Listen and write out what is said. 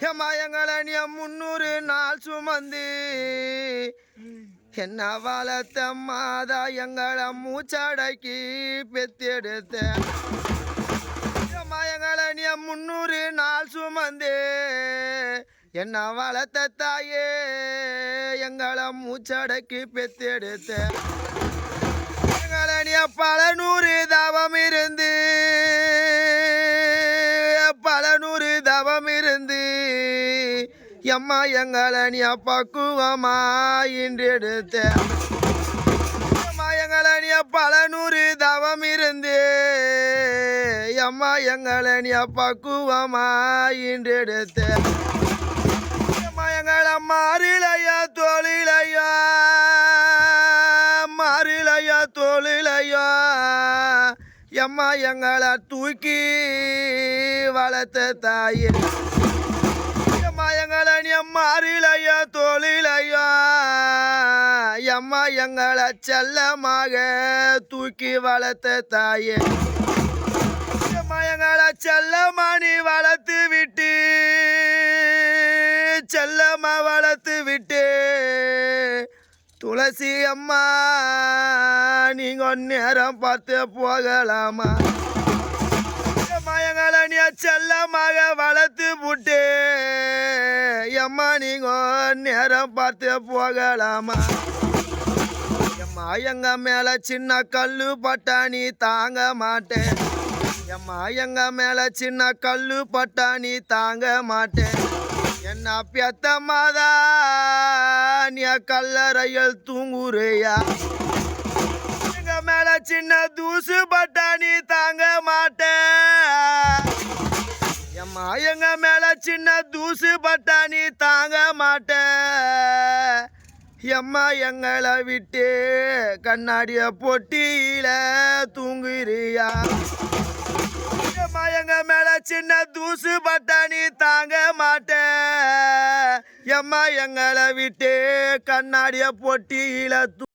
எமயங்களனியம் முன்னூறு நாள் சுமந்து. என்ன வளர்த்த மாதா எங்களை மூச்சடக்கி பெத்தெடுத்த. அம்மா முன்னூறு நாள் சுமந்து. என்ன வளர்த்த தாயே எங்களை மூச்சடக்கி பெத்தெடுத்த. எங்களை பல நூறு தவம் இருந்து. பல நூறு எம்மா எங்களை நீ பக்குவமா இன்றெடுத்த அம்மா எங்களை நீ பல நூறு தவம் இருந்து அம்மா எங்களை நீ பக்குவமா இன்றெடுத்த அம்மா எங்களை மாறிலையா தொழிலையா மாறிலையா தொழிலையா எம்மா எங்களை தூக்கி வளர்த்த தாயே. மாறிலையோ தொழிலையோ எம்மா எங்களை செல்லமாக தூக்கி வளர்த்த தாயே. எம்மா எங்களை செல்லமா நீ வளர்த்து விட்டு செல்லமா வளர்த்து விட்டு. துளசி அம்மா நீங்க நேரம் பார்த்து போகலாமா? அம்மா எங்களை நீ செல்லமாக வளர்த்து விட்டு எம்மா நீங்க நேரம் பார்த்து போகலாமா? எம்மா எங்க மேல சின்ன கல்லு பட்டா நீ தாங்க மாட்டேன். எம்மா எங்க மேல சின்ன கல்லு பட்டா நீ தாங்க மாட்டேன். என்ன பெத்த மாதா நீ கல்லறையில் தூங்குறியா? எங்க மேல சின்ன தூசு பட்டா எம்மா மேல சின்ன தூசு பட்டா நீ தாங்க மாட்ட. எம்மா எங்களை விட்டு கண்ணாடிய பொட்டியில தூங்குறியா? எம்மா எங்க மேல சின்ன தூசு பட்டா நீ தாங்க மாட்ட. எம்மா எங்களை விட்டு கண்ணாடிய பொட்டியில தூ